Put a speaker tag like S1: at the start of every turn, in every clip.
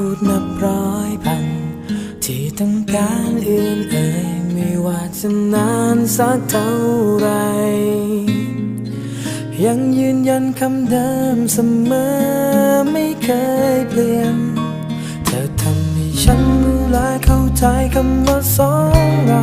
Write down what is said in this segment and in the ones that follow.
S1: พูดนับร้อยพัน ที่ต้องการอื่นเอ่ยไม่ว่าจะนานสักเท่าไร ยังยืนยันคำเดิมเสมอไม่เคยเปลี่ยน เธอทำให้ฉันรู้และเข้าใจคำว่าสองเรา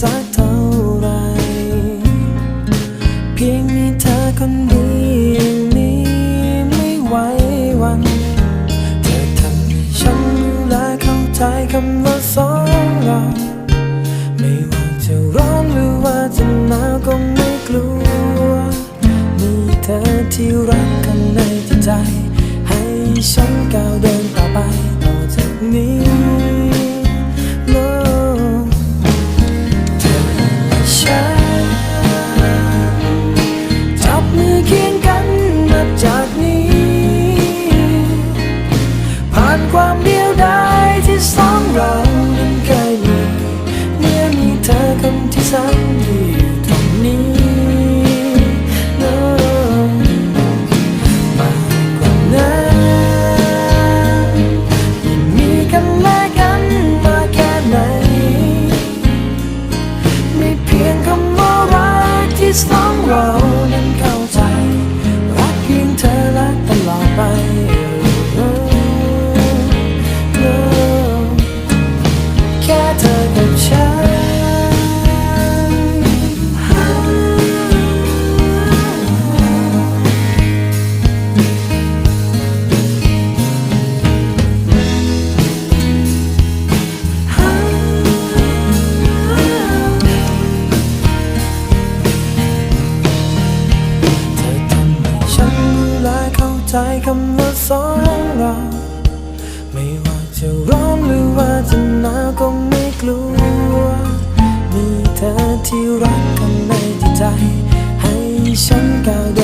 S1: สักเท่าไร เพียงมีเธอคนเดียวนี้ไม่ไหววัน เธอทำให้ฉันรู้และเข้าใจคำว่าสองเราไม่ว่าจะร้อนหรือว่าจะหนาวก็ไม่กลัว มีเธอที่รักข้างในใจ ให้ฉันก้าวเดิน ความเดียวดายที่สองเรานั้นเคยมีเมื่อมีเธอคนที่แสนดี จะร้อนหรือว่าจะหนาวก็ไม่กลัว มีเธอที่รักข้างในจิตใจ ให้ฉันก้าวเดิน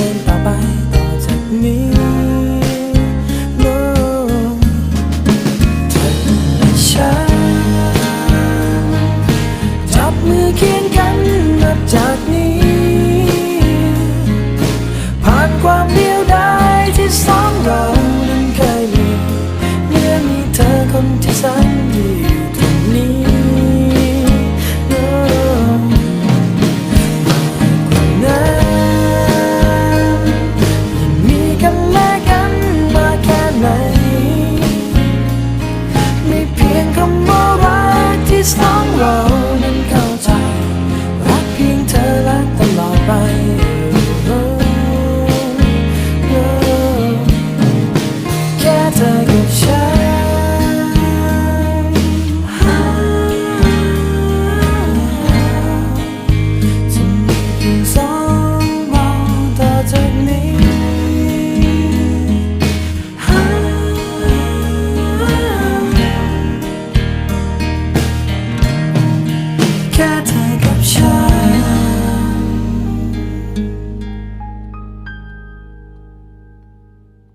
S1: อกับฉันจะมีเพียงสองเราต่อจากนี้ แค่เธ